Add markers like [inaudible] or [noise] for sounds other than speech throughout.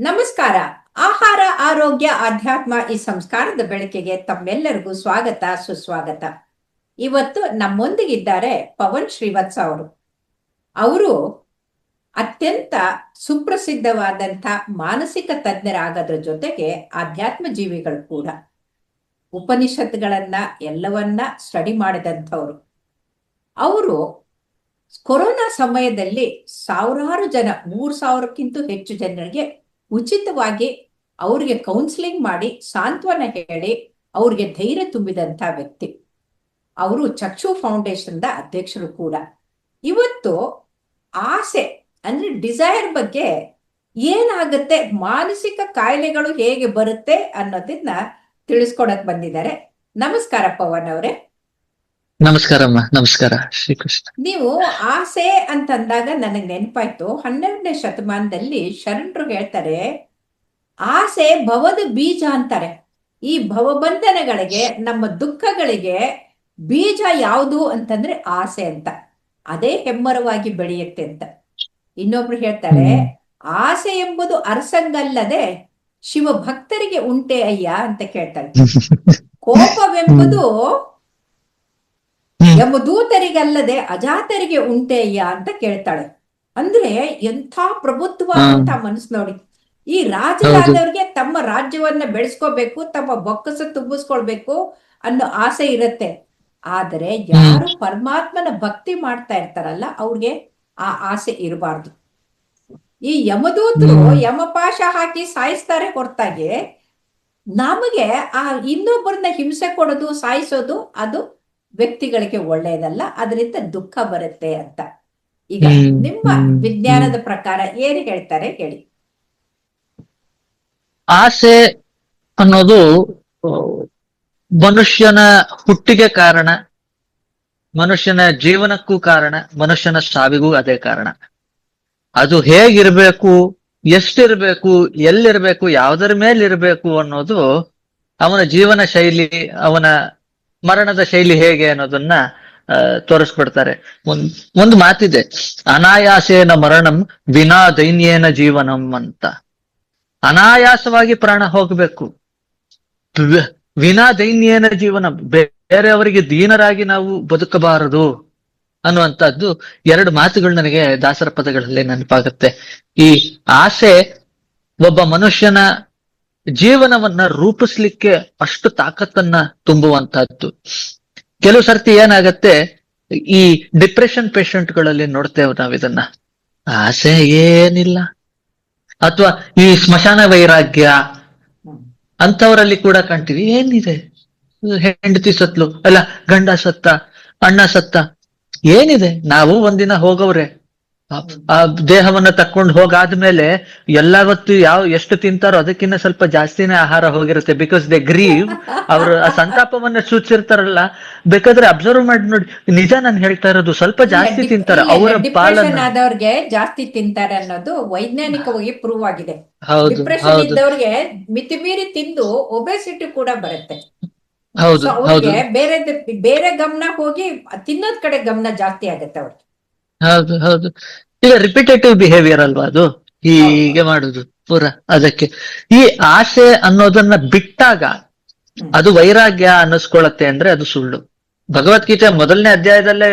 ನಮಸ್ಕಾರ. ಆಹಾರ, ಆರೋಗ್ಯ, ಆಧ್ಯಾತ್ಮ ಈ ಸಂಸ್ಕಾರದ ಬೆಳಕಿಗೆ ತಮ್ಮೆಲ್ಲರಿಗೂ ಸ್ವಾಗತ, ಸುಸ್ವಾಗತ. ಇವತ್ತು ನಮ್ಮೊಂದಿಗಿದ್ದಾರೆ ಪವನ್ ಶ್ರೀವತ್ಸ ಅವರು. ಅವರು ಅತ್ಯಂತ ಸುಪ್ರಸಿದ್ಧವಾದಂಥ ಮಾನಸಿಕ ತಜ್ಞರಾಗೋದ್ರ ಜೊತೆಗೆ ಆಧ್ಯಾತ್ಮ ಜೀವಿಗಳು ಕೂಡ. ಉಪನಿಷತ್ಗಳನ್ನ ಎಲ್ಲವನ್ನ ಸ್ಟಡಿ ಮಾಡಿದಂಥವ್ರು. ಅವರು ಕೊರೋನಾ ಸಮಯದಲ್ಲಿ ಸಾವಿರಾರು ಜನ, ಮೂರ್ ಸಾವಿರಕ್ಕಿಂತ ಹೆಚ್ಚು ಜನರಿಗೆ ಉಚಿತವಾಗಿ ಅವ್ರಿಗೆ ಕೌನ್ಸಿಲಿಂಗ್ ಮಾಡಿ ಸಾಂತ್ವನ ಹೇಳಿ ಅವ್ರಿಗೆ ಧೈರ್ಯ ತುಂಬಿದಂತ ವ್ಯಕ್ತಿ. ಅವರು ಚಕ್ಷು ಫೌಂಡೇಶನ್ದ ಅಧ್ಯಕ್ಷರು ಕೂಡ. ಇವತ್ತು ಆಸೆ ಅಂದ್ರೆ ಡಿಸೈರ್ ಬಗ್ಗೆ ಏನಾಗುತ್ತೆ, ಮಾನಸಿಕ ಕಾಯಿಲೆಗಳು ಹೇಗೆ ಬರುತ್ತೆ ಅನ್ನೋದನ್ನ ತಿಳಿಸ್ಕೊಡಕ್ ಬಂದಿದ್ದಾರೆ. ನಮಸ್ಕಾರ ಪವನ್ ಅವರೇ. ನಮಸ್ಕಾರಮ್ಮ ನಮಸ್ಕಾರ. ಶ್ರೀಕೃಷ್ಣ. ನೀವು ಆಸೆ ಅಂತಂದಾಗ ನನಗೆ ನೆನಪಾಯ್ತು. ಹನ್ನೆರಡನೇ ಶತಮಾನದಲ್ಲಿ ಶರಣರು ಹೇಳ್ತಾರೆ ಆಸೆ ಭವದ ಬೀಜ ಅಂತಾರೆ. ಈ ಭವಬಂಧನಗಳಿಗೆ ನಮ್ಮ ದುಃಖಗಳಿಗೆ ಬೀಜ ಯಾವುದು ಅಂತಂದ್ರೆ ಆಸೆ ಅಂತ. ಅದೇ ಹೆಮ್ಮರವಾಗಿ ಬೆಳೆಯುತ್ತೆ ಅಂತ. ಇನ್ನೊಬ್ರು ಹೇಳ್ತಾರೆ ಆಸೆ ಎಂಬುದು ಅರಸಂಗಲ್ಲದೆ ಶಿವ ಭಕ್ತರಿಗೆ ಉಂಟೆ ಅಯ್ಯ? ಅಂತ ಕೇಳ್ತಾರೆ. [laughs] ಕೋಪವೆಂಬುದು. ಯಮದೂತರಿಗಲ್ಲದೆ ಅಜಾತರಿಗೆ ಉಂಟೆಯ್ಯ ಅಂತ ಕೇಳ್ತಾಳೆ. ಅಂದ್ರೆ ಎಂಥ ಅಂತ ಮನಸ್ಸು ನೋಡಿ. ಈ ರಾಜರಾದವ್ರಿಗೆ ತಮ್ಮ ರಾಜ್ಯವನ್ನ ಬೆಳೆಸ್ಕೋಬೇಕು ತಮ್ಮ ಬೊಕ್ಕಸ ತುಂಬಿಸ್ಕೊಳ್ಬೇಕು ಅನ್ನೋ ಆಸೆ ಇರುತ್ತೆ. ಆದರೆ ಯಾರು ಪರಮಾತ್ಮನ ಭಕ್ತಿ ಮಾಡ್ತಾ ಇರ್ತಾರಲ್ಲ ಅವ್ರಿಗೆ ಆ ಆಸೆ ಇರಬಾರ್ದು. ಈ ಯಮದೂತರು. ಯಮಪಾಶ ಹಾಕಿ ಸಾಯಿಸ್ತಾರೆ ಹೊರತಾಗಿ. ನಮಗೆ ಆ ಇನ್ನೊಬ್ಬರನ್ನ ಹಿಂಸೆ ಕೊಡೋದು ಸಾಯಿಸೋದು ಅದು ವ್ಯಕ್ತಿಗಳಿಗೆ ಒಳ್ಳೆಯದಲ್ಲ ಅದರಿಂದ ದುಃಖ ಬರುತ್ತೆ ಅಂತ. ಈಗ ನಿಮ್ಮ ವಿಜ್ಞಾನದ ಪ್ರಕಾರ ಏನು ಹೇಳ್ತಾರೆ ಹೇಳಿ. ಆಸೆ ಅನ್ನೋದು ಮನುಷ್ಯನ ಹುಟ್ಟಿಗೆ ಕಾರಣ ಮನುಷ್ಯನ ಜೀವನಕ್ಕೂ ಕಾರಣ ಮನುಷ್ಯನ ಸಾವಿಗೂ ಅದೇ ಕಾರಣ. ಅದು ಹೇಗಿರ್ಬೇಕು ಎಷ್ಟಿರ್ಬೇಕು ಎಲ್ಲಿರ್ಬೇಕು ಯಾವ್ದರ ಮೇಲಿರ್ಬೇಕು ಅನ್ನೋದು ಅವನ ಜೀವನ ಶೈಲಿ ಅವನ ಮರಣದ ಶೈಲಿ ಹೇಗೆ ಅನ್ನೋದನ್ನ ತೋರಿಸ್ಬಿಡ್ತಾರೆ. ಒಂದ್, ಒಂದು ಮಾತಿದೆ. ಅನಾಯಾಸೇನ ಮರಣಂ ವಿನಾ ದೈನ್ಯೇನ ಜೀವನಂ ಅಂತ. ಅನಾಯಾಸವಾಗಿ ಪ್ರಾಣ ಹೋಗ್ಬೇಕು. ವಿನಾ ದೈನ್ಯೇನ ಜೀವನ. ಬೇರೆಯವರಿಗೆ ದೀನರಾಗಿ ನಾವು ಬದುಕಬಾರದು ಅನ್ನುವಂಥದ್ದು ಎರಡು ಮಾತುಗಳು ನನಗೆ ದಾಸರ ಪದಗಳಲ್ಲಿ ನೆನಪಾಗುತ್ತೆ. ಈ ಆಸೆ ಒಬ್ಬ ಮನುಷ್ಯನ ಜೀವನವನ್ನ ರೂಪಿಸ್ಲಿಕ್ಕೆ ಅಷ್ಟು ತಾಕತ್ತನ್ನ ತುಂಬುವಂತಹದ್ದು. ಕೆಲವು ಸರ್ತಿ ಏನಾಗತ್ತೆ, ಈ ಡಿಪ್ರೆಷನ್ ಪೇಷಂಟ್ಗಳಲ್ಲಿ ನೋಡ್ತೇವೆ ನಾವ್ ಇದನ್ನ ಆಸೆ ಏನಿಲ್ಲ. ಅಥವಾ ಈ ಸ್ಮಶಾನ ವೈರಾಗ್ಯ ಅಂತವರಲ್ಲಿ ಕೂಡ ಕಾಣ್ತೀವಿ, ಏನಿದೆ? ಹೆಂಡತಿ ಸತ್ಲು, ಅಲ್ಲ, ಗಂಡ ಸತ್ತ, ಅಣ್ಣ ಸತ್ತ, ಏನಿದೆ? ನಾವು ಒಂದಿನ ಹೋಗವ್ರೆ. ಆ- ದೇಹವನ್ನ ತಕ್ಕೊಂಡು ಹೋಗಾದ್ಮೇಲೆ ಎಲ್ಲ ಹೊತ್ತು ಯಾವ ಎಷ್ಟು ತಿಂತಾರೋ ಅದಕ್ಕಿಂತ ಸ್ವಲ್ಪ ಜಾಸ್ತಿನೇ ಆಹಾರ ಹೋಗಿರುತ್ತೆ. ಬಿಕಾಸ್ ದೇ ಗ್ರೀವ್ ಅವರು ಆ ಸಂತಾಪವನ್ನ ಸೂಚಿಸಿರ್ತಾರಲ್ಲ. ಬೇಕಾದ್ರೆ ಅಬ್ಸರ್ವ್ ಮಾಡಿ ನೋಡಿ. ನಿಜ ನಾನು ಹೇಳ್ತಾ ಇರೋದು ಸ್ವಲ್ಪ ಜಾಸ್ತಿ ತಿಂತಾರೆ ಅವರ ಪಾಲನಾದವ್ರಿಗೆ ಆದವ್ರಿಗೆ ಜಾಸ್ತಿ ತಿಂತಾರೆ ಅನ್ನೋದು ವೈಜ್ಞಾನಿಕವಾಗಿ ಪ್ರೂವ್ ಆಗಿದೆ. ಹೌದು ಡಿಪ್ರೆಷನ್ ಮಿತಿ ಇದ್ದವ್ರಿಗೆ ಮಿತಿಮೀರಿ ತಿಂದು ಒಬೆಸಿಟಿ ಕೂಡ ಬರುತ್ತೆ. ಬೇರೆ ಬೇರೆ ಗಮನ ಹೋಗಿ ತಿನ್ನೋದ್ ಕಡೆ ಗಮನ ಜಾಸ್ತಿ ಆಗುತ್ತೆ ಅವ್ರಿಗೆ. ಹೌದು ಹೌದು. ಈಗ ರಿಪಿಟೇಟಿವ್ ಬಿಹೇವಿಯರ್ ಅಲ್ವಾ ಅದು? ಹೀಗೆ ಮಾಡುದು ಪೂರ ಅದಕ್ಕೆ. ಈ ಆಸೆ ಅನ್ನೋದನ್ನ ಬಿಟ್ಟಾಗ ಅದು ವೈರಾಗ್ಯ ಅನ್ನಿಸ್ಕೊಳತ್ತೆ ಅಂದ್ರೆ ಅದು ಸುಳ್ಳು. ಭಗವದ್ಗೀತೆ ಮೊದಲನೇ ಅಧ್ಯಾಯದಲ್ಲೇ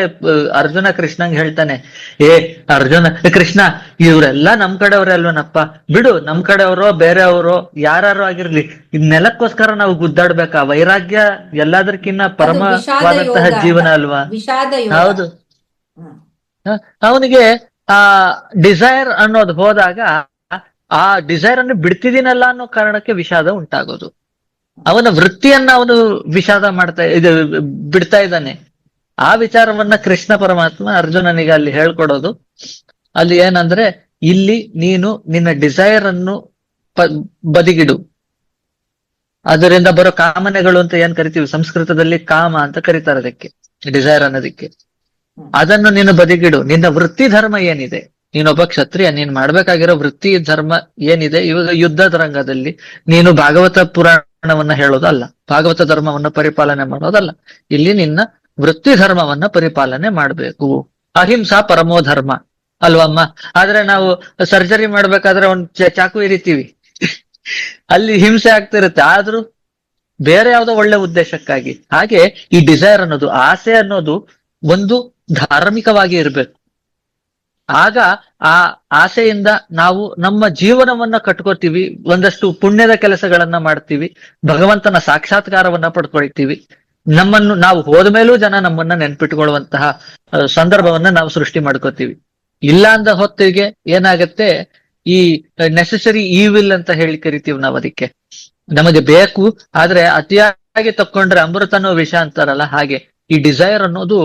ಅರ್ಜುನ ಕೃಷ್ಣಂಗ್ ಹೇಳ್ತಾನೆ ಏ ಅರ್ಜುನ ಕೃಷ್ಣ ಇವರೆಲ್ಲ ನಮ್ ಕಡೆಯವ್ರೆ ಅಲ್ವನಪ್ಪ? ಬಿಡು ನಮ್ ಕಡೆಯವರೋ ಬೇರೆಯವರೋ ಯಾರು ಆಗಿರ್ಲಿ ಇದ್ ನೆಲಕ್ಕೋಸ್ಕರ ನಾವು ಗುದ್ದಾಡ್ಬೇಕಾ? ವೈರಾಗ್ಯ ಎಲ್ಲದಕ್ಕಿನ್ನ ಪರಮವಾದಂತಹ ಜೀವನ ಅಲ್ವಾ? ಹೌದು. ಅವನಿಗೆ ಆ ಡಿಸೈರ್ ಅನ್ನೋದು ಹೋದಾಗ ಆ ಡಿಸೈರ್ ಅನ್ನು ಬಿಡ್ತಿದ್ದೀನಲ್ಲ ಅನ್ನೋ ಕಾರಣಕ್ಕೆ ವಿಷಾದ ಉಂಟಾಗೋದು. ಅವನ ವೃತ್ತಿಯನ್ನ ಅವನು ವಿಷಾದ ಮಾಡ್ತಾ, ಇದು ಬಿಡ್ತಾ ಇದ್ದಾನೆ. ಆ ವಿಚಾರವನ್ನ ಕೃಷ್ಣ ಪರಮಾತ್ಮ ಅರ್ಜುನನಿಗೆ ಅಲ್ಲಿ ಹೇಳ್ಕೊಡೋದು. ಅಲ್ಲಿ ಏನಂದ್ರೆ, ಇಲ್ಲಿ ನೀನು ನಿನ್ನ ಡಿಸೈರ್ ಅನ್ನು ಬದಿಗಿಡು. ಅದರಿಂದ ಬರೋ ಕಾಮನೆಗಳು ಅಂತ ಏನ್ ಕರಿತೀವಿ? ಸಂಸ್ಕೃತದಲ್ಲಿ ಕಾಮ ಅಂತ ಕರೀತಾರೆ ಅದಕ್ಕೆ ಡಿಸೈರ್ ಅನ್ನೋದಕ್ಕೆ. ಅದನ್ನು ನೀನು ಬದಿಗಿಡು. ನಿನ್ನ ವೃತ್ತಿ ಧರ್ಮ ಏನಿದೆ? ನೀನೊಬ್ಬ ಕ್ಷತ್ರಿಯ, ನೀನ್ ಮಾಡ್ಬೇಕಾಗಿರೋ ವೃತ್ತಿ ಧರ್ಮ ಏನಿದೆ? ಇವಾಗ ಯುದ್ಧದ ರಂಗದಲ್ಲಿ ನೀನು ಭಾಗವತ ಪುರಾಣವನ್ನ ಹೇಳೋದಲ್ಲ. ಭಾಗವತ ಧರ್ಮವನ್ನ ಪರಿಪಾಲನೆ ಮಾಡೋದಲ್ಲ. ಇಲ್ಲಿ ನಿನ್ನ ವೃತ್ತಿ ಧರ್ಮವನ್ನ ಪರಿಪಾಲನೆ ಮಾಡ್ಬೇಕು. ಅಹಿಂಸಾ ಪರಮೋ ಧರ್ಮ. ಅಲ್ವಮ್ಮ? ಆದ್ರೆ ನಾವು ಸರ್ಜರಿ ಮಾಡ್ಬೇಕಾದ್ರೆ ಒಂದ್ ಚಾಕು ಇರಿತೀವಿ. ಅಲ್ಲಿ ಹಿಂಸೆ ಆಗ್ತಿರುತ್ತೆ ಆದ್ರೂ ಬೇರೆ ಯಾವ್ದೋ ಒಳ್ಳೆ ಉದ್ದೇಶಕ್ಕಾಗಿ. ಹಾಗೆ ಈ ಡಿಸೈರ್ ಅನ್ನೋದು, ಆಸೆ ಅನ್ನೋದು ಒಂದು ಧಾರ್ಮಿಕವಾಗಿ ಇರಬೇಕು. ಆಗ ಆ ಆಸೆಯಿಂದ ನಾವು ನಮ್ಮ ಜೀವನವನ್ನ ಕಟ್ಕೋತೀವಿ ಒಂದಷ್ಟು ಪುಣ್ಯದ ಕೆಲಸಗಳನ್ನ ಮಾಡ್ತೀವಿ, ಭಗವಂತನ ಸಾಕ್ಷಾತ್ಕಾರವನ್ನ ಪಡ್ಕೊಳ್ತೀವಿ. ನಮ್ಮನ್ನು ನಾವು ಹೋದ್ಮೇಲೂ ಜನ ನಮ್ಮನ್ನ ನೆನ್ಪಿಟ್ಕೊಳ್ಳುವಂತಹ ಸಂದರ್ಭವನ್ನ ನಾವು ಸೃಷ್ಟಿ ಮಾಡ್ಕೋತೀವಿ ಇಲ್ಲ ಅಂದ ಹೊತ್ತಿಗೆ ಏನಾಗತ್ತೆ, ಈ ನೆಸೆಸರಿ ಈವಿಲ್ ಅಂತ ಹೇಳಿ ಕರಿತೀವಿ ನಾವು ಅದಕ್ಕೆ. ನಮಗೆ ಬೇಕು, ಆದ್ರೆ ಅತಿಯಾಗಿ ತಕ್ಕೊಂಡ್ರೆ ಅಮೃತನೋ ವಿಷ ಅಂತಾರಲ್ಲ ಹಾಗೆ. ಈ ಡಿಸೈರ್ ಅನ್ನೋದು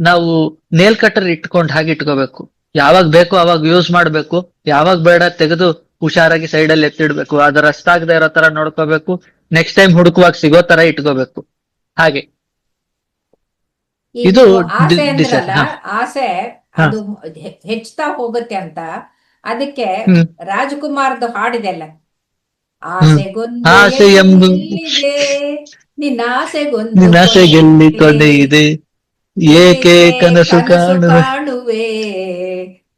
ನಾವು ನೇಲ್ ಕಟ್ಟರ್ ಇಟ್ಕೊಂಡು ಹಾಗೆ ಇಟ್ಕೋಬೇಕು. ಯಾವಾಗ ಬೇಕು ಅವಾಗ ಯೂಸ್ ಮಾಡ್ಬೇಕು. ಯಾವಾಗ ಬೇಡ ತೆಗೆದು ಹುಷಾರಾಗಿ ಸೈಡ್ ಅಲ್ಲಿ ಎತ್ತಿಡ್ಬೇಕು. ಅದು ರಸ್ತಾಗದೆ ಆಗದೆ ಇರೋ ತರ ನೋಡ್ಕೋಬೇಕು. ನೆಕ್ಸ್ಟ್ ಟೈಮ್ ಹುಡುಕುವಾಗ ಸಿಗೋ ತರ ಇಟ್ಕೋಬೇಕು. ಹಾಗೆ. ಇದು ಆಸೆ ಅದು ಹೆಚ್ಚುತ್ತಾ ಹೋಗುತ್ತೆ ಅಂತ. ಅದಕ್ಕೆ. ರಾಜಕುಮಾರ್ದು ಹಾಡಿದೆಲ್ಲ ಆಸೆಗೊಂದು ನಿನ್ನ ಆಸೆಗೊಂದು ಆಸೆಗೆಲ್ಲಿ ಕೊನೆ ಕೊನೆ ಇದೆ ಏಕೆ ಕನಸು ಕಾಣುವೆ? ಕಾಣುವೆ?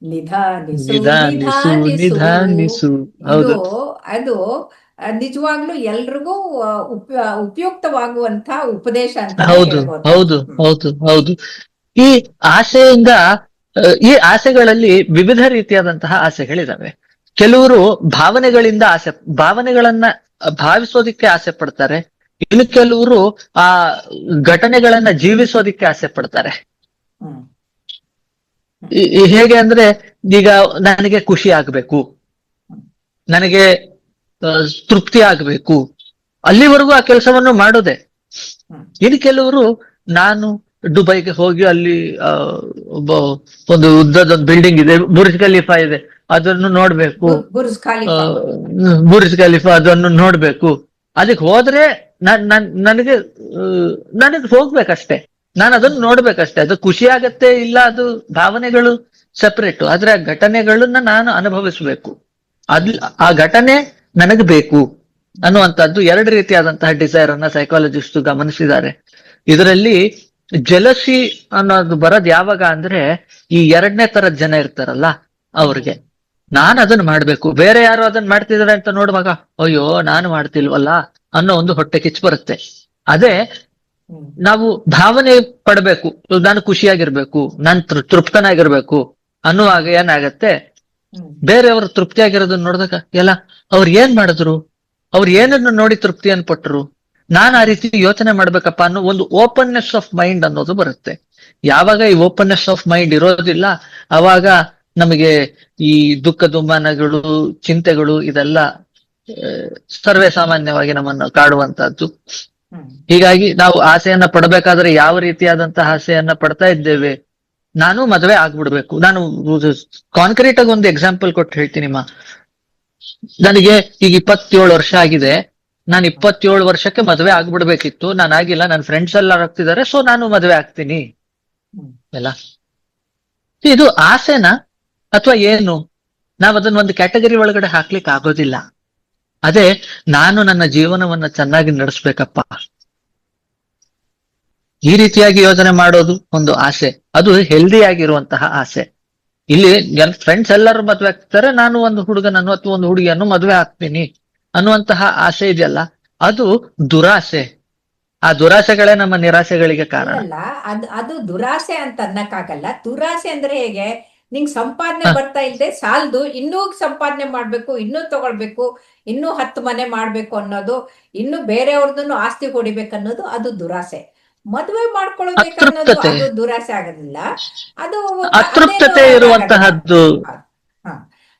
ನಿಧಾನಿಸು ನಿಧಾನಿಸು ನಿಧಾನಿಸು. ಹೌದು. ಅದು ನಿಜವಾಗ್ಲೂ ಎಲ್ರಿಗೂ ಉಪಯುಕ್ತವಾಗುವಂತ ಉಪದೇಶ ಅಂತ ಹೌದು ಹೌದು ಹೌದು ಹೌದು. ಈ ಆಸೆಯಿಂದ ಈ ಆಸೆಗಳಲ್ಲಿ ವಿವಿಧ ರೀತಿಯಾದಂತಹ ಆಸೆಗಳಿದಾವೆ. ಕೆಲವರು ಭಾವನೆಗಳಿಂದ ಆಸೆ ಭಾವನೆಗಳನ್ನ ಭಾವಿಸೋದಿಕ್ಕೆ ಆಸೆ ಪಡ್ತಾರೆ. ಇನ್ನು ಕೆಲವರು ಆ ಘಟನೆಗಳನ್ನ ಜೀವಿಸೋದಿಕ್ಕೆ ಆಸೆ ಪಡ್ತಾರೆ. ಹೇಗೆ ಅಂದ್ರೆ ಈಗ ನನಗೆ ಖುಷಿ ಆಗ್ಬೇಕು. ನನಗೆ ತೃಪ್ತಿ ಆಗ್ಬೇಕು. ಅಲ್ಲಿವರೆಗೂ ಆ ಕೆಲಸವನ್ನು ಮಾಡೋದೆ. ಇನ್ನು ಕೆಲವರು ನಾನು ದುಬೈಗೆ ಹೋಗಿ ಅಲ್ಲಿ ಒಂದು ಉದ್ದದೊಂದು ಬಿಲ್ಡಿಂಗ್ ಇದೆ ಬುರ್ಜ್ ಖಲೀಫಾ ಇದೆ. ಅದನ್ನು ನೋಡ್ಬೇಕು. ಬುರ್ಜ್ ಖಾಲಿಫಾ ಅದನ್ನು ನೋಡ್ಬೇಕು. ಅದಕ್ಕೆ ಹೋದ್ರೆ ನನಗೆ ನನಗೆ ಹೋಗ್ಬೇಕಷ್ಟೆ. ನಾನು ಅದನ್ನು ನೋಡ್ಬೇಕಷ್ಟೇ. ಅದು ಖುಷಿ ಆಗತ್ತೆ ಇಲ್ಲ ಅದು ಭಾವನೆಗಳು ಸೆಪರೇಟ್ ಆದ್ರೆ ಆ ಘಟನೆಗಳನ್ನ ನಾನು ಅನುಭವಿಸ್ಬೇಕು. ಅದ್, ಆ ಘಟನೆ ನನಗೆ ಬೇಕು ಅನ್ನುವಂಥದ್ದು ಎರಡು ರೀತಿಯಾದಂತಹ ಡಿಸೈರ್ ಅನ್ನ ಸೈಕಾಲಜಿಸ್ಟ್ ಗಮನಿಸಿದ್ದಾರೆ. ಇದರಲ್ಲಿ ಜಲಸಿ ಅನ್ನೋದು ಬರೋದ್ ಯಾವಾಗ ಅಂದ್ರೆ ಈ ಎರಡನೇ ತರದ ಜನ ಇರ್ತಾರಲ್ಲ ಅವ್ರಿಗೆ. ನಾನು ಅದನ್ನ ಮಾಡ್ಬೇಕು. ಬೇರೆ ಯಾರು ಅದನ್ನ ಮಾಡ್ತಿದಾರೆ ಅಂತ ನೋಡುವಾಗ, ಅಯ್ಯೋ, ನಾನು ಮಾಡ್ತಿಲ್ವಲ್ಲ. ಅನ್ನೋ ಒಂದು ಹೊಟ್ಟೆ ಕಿಚ್ಚು ಬರುತ್ತೆ. ಅದೇ ನಾವು ಭಾವನೆ ಪಡಬೇಕು, ನಾನು ಖುಷಿಯಾಗಿರ್ಬೇಕು, ನಾನು ತೃಪ್ತನಾಗಿರ್ಬೇಕು ಅನ್ನುವಾಗ ಏನಾಗತ್ತೆ. ಬೇರೆಯವರು ತೃಪ್ತಿಯಾಗಿರೋದನ್ನ ನೋಡಿದಾಗ ಎಲ್ಲ ಅವ್ರು ಏನ್ ಮಾಡಿದ್ರು? ಅವ್ರು ಏನನ್ನು ನೋಡಿ ತೃಪ್ತಿಯನ್ನು ಪಟ್ರು? ನಾನು ಆ ರೀತಿ ಯೋಚನೆ ಮಾಡ್ಬೇಕಪ್ಪ ಅನ್ನೋ ಒಂದು ಓಪನ್ನೆಸ್ ಆಫ್ ಮೈಂಡ್ ಅನ್ನೋದು ಬರುತ್ತೆ. ಯಾವಾಗ ಈ ಓಪನ್ನೆಸ್ ಆಫ್ ಮೈಂಡ್ ಇರೋದಿಲ್ಲ, ಅವಾಗ ನಮಗೆ ಈ ದುಃಖ ದುಮ್ಮಾನಗಳು ಚಿಂತೆಗಳು ಇದೆಲ್ಲ ಸರ್ವೇ ಸಾಮಾನ್ಯವಾಗಿ ನಮ್ಮನ್ನು ಕಾಡುವಂತಹದ್ದು. ಹೀಗಾಗಿ ನಾವು ಆಸೆಯನ್ನ ಪಡಬೇಕಾದ್ರೆ ಯಾವ ರೀತಿಯಾದಂತಹ ಆಸೆಯನ್ನ ಪಡ್ತಾ ಇದ್ದೇವೆ? ನಾನು ಮದುವೆ ಆಗ್ಬಿಡ್ಬೇಕು. ನಾನು ಕಾನ್ಕ್ರೀಟ್ ಆಗಿ ಒಂದು ಎಕ್ಸಾಂಪಲ್ ಕೊಟ್ಟು ಹೇಳ್ತೀನಿ ಮಾ. ನನಗೆ ಈಗ ಇಪ್ಪತ್ತೇಳು ವರ್ಷ ಆಗಿದೆ. ನಾನು ಇಪ್ಪತ್ತೇಳು ವರ್ಷಕ್ಕೆ ಮದುವೆ ಆಗ್ಬಿಡ್ಬೇಕಿತ್ತು. ನಾನು ಆಗಿಲ್ಲ. ನನ್ನ ಫ್ರೆಂಡ್ಸ್ ಎಲ್ಲ ಆಗ್ತಿದ್ದಾರೆ. ಸೊ ನಾನು ಮದುವೆ ಆಗ್ತೀನಿ. ಎಲ್ಲ ಇದು ಆಸೆನಾ ಅಥವಾ ಏನು? ನಾವ್ ಅದನ್ನ ಒಂದು ಕ್ಯಾಟಗರಿ ಒಳಗಡೆ ಹಾಕ್ಲಿಕ್ಕೆ ಆಗೋದಿಲ್ಲ. ಅದೇ, ನಾನು ನನ್ನ ಜೀವನವನ್ನ ಚೆನ್ನಾಗಿ ನಡೆಸ್ಬೇಕಪ್ಪ. ಈ ರೀತಿಯಾಗಿ ಯೋಚನೆ ಮಾಡೋದು ಒಂದು ಆಸೆ. ಅದು ಹೆಲ್ದಿ ಆಗಿರುವಂತಹ ಆಸೆ. ಇಲ್ಲಿ ಎಲ್ ಫ್ರೆಂಡ್ಸ್ ಎಲ್ಲರೂ ಮದ್ವೆ ಆಗ್ತಾರೆ, ನಾನು ಒಂದು ಹುಡುಗನನ್ನು ಅಥವಾ ಒಂದು ಹುಡುಗಿಯನ್ನು ಮದ್ವೆ ಆಗ್ತೀನಿ ಅನ್ನುವಂತಹ ಆಸೆ ಇದೆಯಲ್ಲ, ಅದು ದುರಾಸೆ. ಆ ದುರಾಸೆಗಳೇ ನಮ್ಮ ನಿರಾಸೆಗಳಿಗೆ ಕಾರಣ. ಅಲ್ಲ ಅದು ದುರಾಸೆ ಅಂತ ಅನ್ನಕ್ಕಾಗಲ್ಲ. ದುರಾಸೆ ಅಂದ್ರೆ ಹೇಗೆ? ನಿಂಗ್ ಸಂಪಾದನೆ ಬರ್ತಾ ಇಲ್ದೆ ಸಾಲದು ಇನ್ನೂ ಸಂಪಾದನೆ ಮಾಡ್ಬೇಕು ಇನ್ನೂ ತಗೊಳ್ಬೇಕು ಇನ್ನೂ ಹತ್ತು ಮನೆ ಮಾಡ್ಬೇಕು ಅನ್ನೋದು ಇನ್ನು ಬೇರೆಯವ್ರದನ್ನು ಆಸ್ತಿ ಹೊಡಿಬೇಕು ಅನ್ನೋದು ಅದು ದುರಾಸೆ. ಮದುವೆ ಮಾಡ್ಕೊಳ್ಬೇಕನ್ನೋದು. ಅದು ದುರಾಸೆ ಆಗೋದಿಲ್ಲ. ಅದು ಅತೃಪ್ತತೆ ಇರುವಂತಹದ್ದು.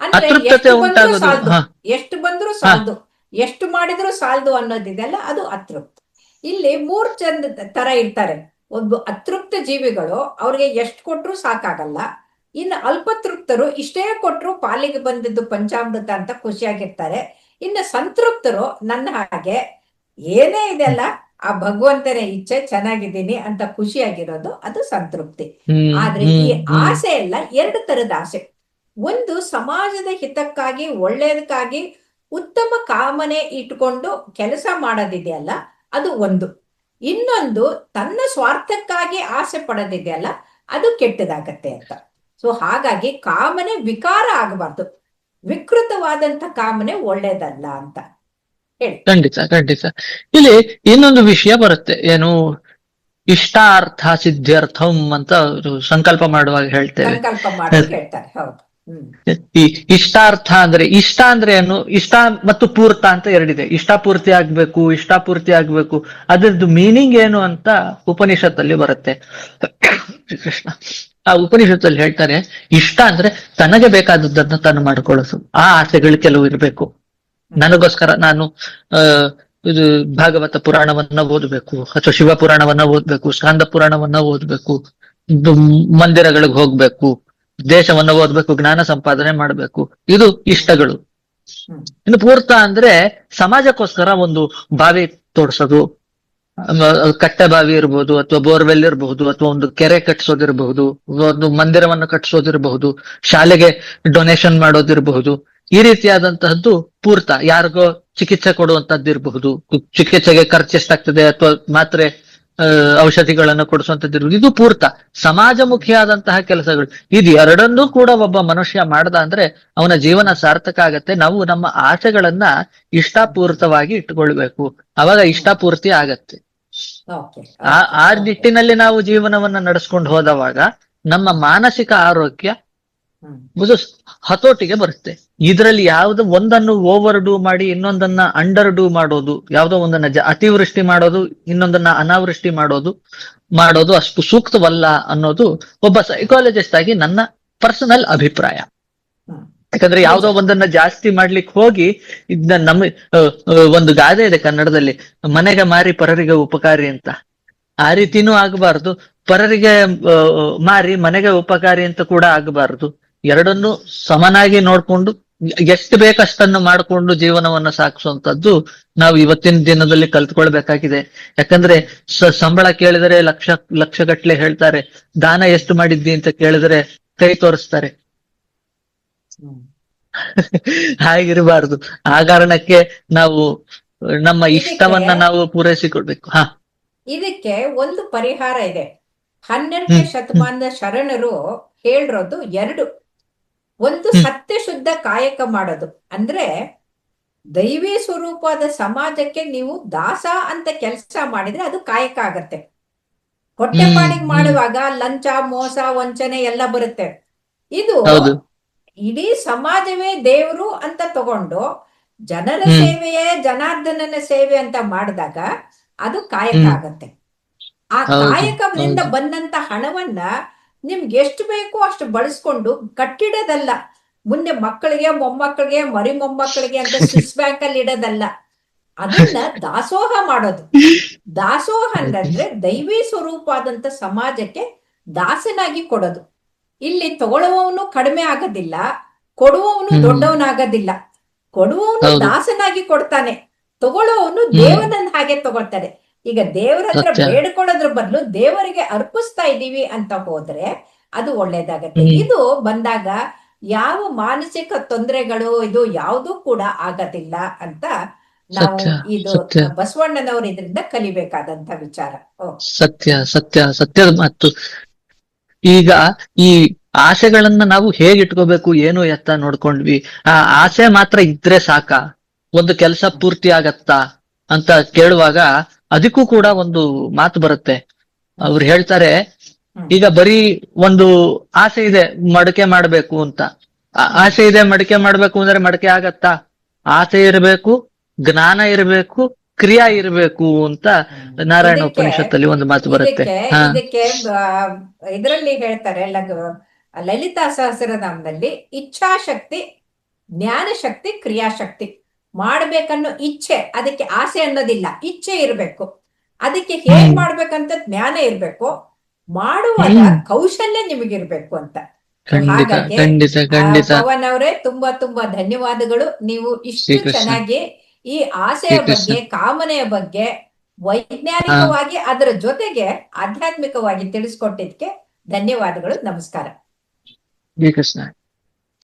ಅಂದ್ರೆ ಎಷ್ಟು ಬಂದ್ರು ಸಾಲ್ದು. ಎಷ್ಟು ಬಂದ್ರೂ ಸಾಲದು. ಎಷ್ಟು ಮಾಡಿದ್ರು ಸಾಲದು ಅನ್ನೋದಿದೆಲ್ಲ ಅದು ಅತೃಪ್ತ. ಇಲ್ಲಿ ಮೂರ್ ಚಂದ ತರ ಇರ್ತಾರೆ. ಒಂದು ಅತೃಪ್ತ ಜೀವಿಗಳು ಅವ್ರಿಗೆ ಎಷ್ಟು ಕೊಟ್ರು ಸಾಕಾಗಲ್ಲ. ಇನ್ನು ಅಲ್ಪತೃಪ್ತರು ಇಷ್ಟೇ ಕೊಟ್ಟರು ಪಾಲಿಗೆ ಬಂದಿದ್ದು ಪಂಚಾಮೃತ ಅಂತ ಖುಷಿಯಾಗಿರ್ತಾರೆ. ಇನ್ನು ಸಂತೃಪ್ತರು ನನ್ನ ಹಾಗೆ ಏನೇ ಇದೆಲ್ಲ ಆ ಭಗವಂತನ ಇಚ್ಛೆ ಚೆನ್ನಾಗಿದ್ದೀನಿ ಅಂತ ಖುಷಿಯಾಗಿರೋದು ಅದು ಸಂತೃಪ್ತಿ. ಆದ್ರೆ ಈ ಆಸೆ ಎಲ್ಲ ಎರಡು ತರದ ಆಸೆ. ಒಂದು ಸಮಾಜದ ಹಿತಕ್ಕಾಗಿ ಒಳ್ಳೆಯದಕ್ಕಾಗಿ ಉತ್ತಮ ಕಾಮನೆ ಇಟ್ಕೊಂಡು ಕೆಲಸ ಮಾಡೋದಿದೆಯಲ್ಲ ಅದು ಒಂದು. ಇನ್ನೊಂದು ತನ್ನ ಸ್ವಾರ್ಥಕ್ಕಾಗಿ ಆಸೆ ಪಡೋದಿದೆಯಲ್ಲ ಅದು ಕೆಟ್ಟದಾಗತ್ತೆ ಅಂತ. ಸೊ ಹಾಗಾಗಿ ಕಾಮನೆ ವಿಕಾರ ಆಗಬಾರ್ದು. ವಿಕೃತವಾದಂತ ಕಾಮನೆ ಒಳ್ಳೇದಲ್ಲ ಅಂತ ಹೇಳಿ. ಖಂಡಿತ ಖಂಡಿತ. ಇಲ್ಲಿ ಇನ್ನೊಂದು ವಿಷಯ ಬರುತ್ತೆ. ಏನು ಇಷ್ಟಾರ್ಥ ಸಿದ್ಧಾರ್ಥಂ ಅಂತ ಸಂಕಲ್ಪ ಮಾಡುವಾಗ ಹೇಳ್ತೇವೆ. ಸಂಕಲ್ಪ ಮಾಡಿ ಹೇಳ್ತಾರೆ ಹೌದು. ಈ ಇಷ್ಟಾರ್ಥ ಅಂದ್ರೆ ಇಷ್ಟ ಅಂದ್ರೆ ಏನು ಇಷ್ಟ ಮತ್ತು ಪೂರ್ತ ಅಂತ ಎರಡಿದೆ. ಇಷ್ಟ ಪೂರ್ತಿ ಆಗ್ಬೇಕು ಇಷ್ಟ ಪೂರ್ತಿ ಆಗ್ಬೇಕು ಅದ್ರದ್ದು ಮೀನಿಂಗ್ ಏನು ಅಂತ ಉಪನಿಷತ್ತಲ್ಲಿ ಬರುತ್ತೆ. ಕೃಷ್ಣ ಆ ಉಪನಿಷತ್ತಲ್ಲಿ ಹೇಳ್ತಾರೆ ಇಷ್ಟ ಅಂದ್ರೆ ತನಗೆ ಬೇಕಾದದ್ದನ್ನ ತಾನು ಮಾಡ್ಕೊಳ್ಳೋದು. ಆ ಆಸೆಗಳು ಕೆಲವು ಇರಬೇಕು. ನನಗೋಸ್ಕರ ನಾನು ಇದು ಭಾಗವತ ಪುರಾಣವನ್ನ ಓದ್ಬೇಕು ಅಥವಾ ಶಿವ ಪುರಾಣವನ್ನ ಓದ್ಬೇಕು ಸ್ಕಂದ ಪುರಾಣವನ್ನ ಓದ್ಬೇಕು ಮಂದಿರಗಳಿಗೆ ಹೋಗ್ಬೇಕು ದೇಶವನ್ನ ಓದ್ಬೇಕು ಜ್ಞಾನ ಸಂಪಾದನೆ ಮಾಡ್ಬೇಕು. ಇದು ಇಷ್ಟಗಳು. ಇನ್ನು ಪೂರ್ತ ಅಂದ್ರೆ ಸಮಾಜಕ್ಕೋಸ್ಕರ ಒಂದು ಬಾವಿ ತೋಡ್ಸೋದು ಅಮ, ಕಟ್ಟೆ ಬಾವಿ ಇರಬಹುದು ಅಥವಾ ಬೋರ್ವೆಲ್ ಇರಬಹುದು ಅಥವಾ ಒಂದು ಕೆರೆ ಕಟ್ಸೋದಿರಬಹುದು ಒಂದು ಮಂದಿರವನ್ನು ಕಟ್ಸೋದಿರಬಹುದು ಶಾಲೆಗೆ ಡೊನೇಷನ್ ಮಾಡೋದಿರಬಹುದು. ಈ ರೀತಿಯಾದಂತಹದ್ದು ಪೂರ್ತ ಯಾರಿಗೋ ಚಿಕಿತ್ಸೆ ಕೊಡುವಂತದ್ದು ಇರಬಹುದು ಚಿಕಿತ್ಸೆಗೆ ಖರ್ಚು ಎಷ್ಟಾಗ್ತದೆ ಅಥವಾ ಮಾತ್ರೆ ಔಷಧಿಗಳನ್ನು ಕೊಡಿಸುವಂತದ್ದು ಇದು ಪೂರ್ತ. ಸಮಾಜಮುಖಿಯಾದಂತಹ ಕೆಲಸಗಳು. ಇದು ಎರಡನ್ನೂ ಕೂಡ ಒಬ್ಬ ಮನುಷ್ಯ ಮಾಡ್ದ ಅಂದ್ರೆ ಅವನ ಜೀವನ ಸಾರ್ಥಕ ಆಗತ್ತೆ. ನಾವು ನಮ್ಮ ಆಸೆಗಳನ್ನ ಇಷ್ಟಪೂರ್ತವಾಗಿ ಇಟ್ಕೊಳ್ಬೇಕು ಅವಾಗ ಇಷ್ಟಪೂರ್ತಿ ಆಗತ್ತೆ. ಆ ಆ ನಿಟ್ಟಿನಲ್ಲಿ ನಾವು ಜೀವನವನ್ನ ನಡೆಸ್ಕೊಂಡು ಹೋದವಾಗ ನಮ್ಮ ಮಾನಸಿಕ ಆರೋಗ್ಯ ಒಂದು ಹತೋಟಿಗೆ ಬರುತ್ತೆ. ಇದರಲ್ಲಿ ಯಾವ್ದು ಒಂದನ್ನು ಓವರ್ ಡೂ ಮಾಡಿ ಇನ್ನೊಂದನ್ನ ಅಂಡರ್ ಡೂ ಮಾಡೋದು ಯಾವ್ದೋ ಒಂದನ್ನ ಅತಿವೃಷ್ಟಿ ಮಾಡೋದು ಇನ್ನೊಂದನ್ನ ಅನಾವೃಷ್ಟಿ ಮಾಡೋದು ಮಾಡೋದು ಅಷ್ಟು ಸೂಕ್ತವಲ್ಲ ಅನ್ನೋದು ಒಬ್ಬ ಸೈಕಾಲಜಿಸ್ಟ್ ಆಗಿ ನನ್ನ ಪರ್ಸನಲ್ ಅಭಿಪ್ರಾಯ. ಯಾಕಂದ್ರೆ ಯಾವ್ದೋ ಒಂದನ್ನ ಜಾಸ್ತಿ ಮಾಡ್ಲಿಕ್ಕೆ ಹೋಗಿ ಇದನ್ನ ಆ, ಒಂದು ಗಾದೆ ಇದೆ ಕನ್ನಡದಲ್ಲಿ ಮನೆಗೆ ಮಾರಿ ಪರರಿಗೆ ಉಪಕಾರಿ ಅಂತ. ಆ ರೀತಿನೂ ಆಗಬಾರ್ದು. ಪರರಿಗೆ ಮಾರಿ ಮನೆಗೆ ಉಪಕಾರಿ ಅಂತ ಕೂಡ ಆಗಬಾರ್ದು. ಎರಡನ್ನು ಸಮನಾಗಿ ನೋಡ್ಕೊಂಡು ಎಷ್ಟು ಬೇಕಷ್ಟನ್ನು ಮಾಡ್ಕೊಂಡು ಜೀವನವನ್ನ ಸಾಗಿಸುವಂತದ್ದು ನಾವು ಇವತ್ತಿನ ದಿನದಲ್ಲಿ ಕಲ್ತ್ಕೊಳ್ಬೇಕಾಗಿದೆ. ಯಾಕಂದ್ರೆ ಸ- ಸಂಬಳ ಕೇಳಿದರೆ ಲಕ್ಷ ಲಕ್ಷಗಟ್ಲೆ ಹೇಳ್ತಾರೆ ದಾನ ಎಷ್ಟು ಮಾಡಿದ್ದಿ ಅಂತ ಕೇಳಿದ್ರೆ ಕೈ ತೋರಿಸ್ತಾರೆ. [laughs] ಹಾಗಿರಬಾರ್ದು. ಆ ಕಾರಣಕ್ಕೆ ನಾವು ನಮ್ಮ ಇಷ್ಟವನ್ನ ನಾವು ಪೂರೈಸಿಕೊಳ್ಬೇಕು. ಹಾ. ಇದಕ್ಕೆ ಒಂದು ಪರಿಹಾರ ಇದೆ. ಹನ್ನೆರಡನೇ. ಶತಮಾನದ ಶರಣರು ಹೇಳಿರೋದು ಎರಡು. ಒಂದು ಸತ್ಯ ಶುದ್ಧ ಕಾಯಕ ಮಾಡೋದು. ಅಂದ್ರೆ ದೈವಿ ಸ್ವರೂಪದ ಸಮಾಜಕ್ಕೆ ನೀವು ದಾಸ ಅಂತ ಕೆಲಸ ಮಾಡಿದ್ರೆ ಅದು ಕಾಯಕ ಆಗತ್ತೆ. ಹೊಟ್ಟೆ ಪಾಡಿಗೆ ಮಾಡುವಾಗ ಲಂಚ ಮೋಸ ವಂಚನೆ ಎಲ್ಲ ಬರುತ್ತೆ. ಇದು ಇಡೀ ಸಮಾಜವೇ ದೇವರು ಅಂತ ತಗೊಂಡು ಜನರ ಸೇವೆಯೇ ಜನಾರ್ದನನ ಸೇವೆ ಅಂತ ಮಾಡಿದಾಗ ಅದು ಕಾಯಕ. ಆಗತ್ತೆ. ಆ ಕಾಯಕದಿಂದ. ಬಂದಂತ ಹಣವನ್ನ ನಿಮ್ಗೆ ಎಷ್ಟು ಬೇಕೋ ಅಷ್ಟು ಬಳಸ್ಕೊಂಡು ಕಟ್ಟಿಡೋದಲ್ಲ. ಮುಂದೆ ಮಕ್ಕಳಿಗೆ ಮೊಮ್ಮಕ್ಕಳಿಗೆ ಮರಿ ಮೊಮ್ಮಕ್ಕಳಿಗೆ ಅಂತ ಸ್ವಿಸ್ ಬ್ಯಾಂಕ್ ಅಲ್ಲಿ ಇಡೋದಲ್ಲ. ಅದನ್ನ ದಾಸೋಹ ಮಾಡೋದು. ದಾಸೋಹ ಅಂದ್ರೆ ದೈವಿ ಸ್ವರೂಪ ಆದಂತ ಸಮಾಜಕ್ಕೆ ದಾಸನಾಗಿ ಕೊಡೋದು. ಇಲ್ಲಿ ತಗೊಳ್ಳುವವನು ಕಡಿಮೆ ಆಗೋದಿಲ್ಲ ಕೊಡುವವನು. ದೊಡ್ಡವನಾಗೋದಿಲ್ಲ. ಕೊಡುವವನು ದಾಸನಾಗಿ ಕೊಡ್ತಾನೆ. ತಗೊಳ್ಳುವವನು. ದೇವನನ್ನ ಹಾಗೆ ತಗೊಳ್ತಾರೆ ಈಗ ದೇವರ ಹತ್ರ ಬೇಡ್ಕೊಳ್ಳೋದ್ರ ಬದಲು ದೇವರಿಗೆ ಅರ್ಪಿಸ್ತಾ ಇದೀವಿ ಅಂತ ಹೋದ್ರೆ ಅದು ಒಳ್ಳೇದಾಗತ್ತೆ. ಇದು ಬಂದಾಗ ಯಾವ ಮಾನಸಿಕ ತೊಂದರೆಗಳು ಇದು ಯಾವುದು ಕೂಡ ಆಗೋದಿಲ್ಲ ಅಂತ ನಾವು ಸತ್ಯ, ಇದು ಸತ್ಯ. ಬಸವಣ್ಣನವರು ಇದರಿಂದ ಕಲಿಬೇಕಾದಂತ ವಿಚಾರ. ಸತ್ಯ ಸತ್ಯ ಸತ್ಯದ ಮಾತು. ಈಗ ಈ ಆಸೆಗಳನ್ನ ನಾವು ಹೇಗೆ ಇಟ್ಕೋಬೇಕು ಏನು ಎತ್ತ ನೋಡ್ಕೊಂಡ್ವಿ? ಆ ಆಸೆ ಮಾತ್ರ ಇದ್ರೆ ಸಾಕ. ಒಂದು ಕೆಲಸ ಪೂರ್ತಿ ಆಗತ್ತಾ ಅಂತ ಕೇಳುವಾಗ ಅದಕ್ಕೂ ಕೂಡ ಒಂದು ಮಾತು ಬರುತ್ತೆ. ಅವ್ರು ಹೇಳ್ತಾರೆ ಈಗ ಬರೀ ಒಂದು ಆಸೆ ಇದೆ ಮಡಕೆ ಮಾಡ್ಬೇಕು ಅಂತ. ಆಸೆ ಇದೆ ಮಡಕೆ ಮಾಡ್ಬೇಕು ಅಂದ್ರೆ ಮಡಕೆ ಆಗತ್ತಾ? ಆಸೆ ಇರಬೇಕು ಜ್ಞಾನ ಇರಬೇಕು ಕ್ರಿಯಾ ಇರಬೇಕು ಅಂತ ನಾರಾಯಣ ಉಪನಿಷತ್ತಲ್ಲಿ ಒಂದು ಮಾತು ಬರುತ್ತೆ. ಇದರಲ್ಲಿ ಹೇಳ್ತಾರೆ ಲಲಿತಾ ಸಹಸ್ರನಾಮದಲ್ಲಿ ಇಚ್ಛಾಶಕ್ತಿ ಜ್ಞಾನಶಕ್ತಿ ಕ್ರಿಯಾಶಕ್ತಿ. ಮಾಡ್ಬೇಕನ್ನೋ ಇಚ್ಛೆ ಅದಕ್ಕೆ ಆಸೆ ಅನ್ನೋದಿಲ್ಲ. ಇಚ್ಛೆ ಇರಬೇಕು. ಅದಕ್ಕೆ ಹೇಗ್. ಮಾಡ್ಬೇಕಂತ ಜ್ಞಾನ ಇರ್ಬೇಕು. ಮಾಡುವ ಹ್ಮ್. ಕೌಶಲ್ಯ ನಿಮಗಿರ್ಬೇಕು ಅಂತ. ಪವನ್ ಅವರೇ ತುಂಬಾ ತುಂಬಾ ಧನ್ಯವಾದಗಳು. ನೀವು ಇಷ್ಟು ಚೆನ್ನಾಗಿ ಈ ಆಸೆಯ ಬಗ್ಗೆ ಕಾಮನೆಯ ಬಗ್ಗೆ ವೈಜ್ಞಾನಿಕವಾಗಿ ಅದರ ಜೊತೆಗೆ ಆಧ್ಯಾತ್ಮಿಕವಾಗಿ ತಿಳಿಸ್ಕೊಟ್ಟಿದ್ಕೆ ಧನ್ಯವಾದಗಳು. ನಮಸ್ಕಾರ. ಶ್ರೀಕೃಷ್ಣ.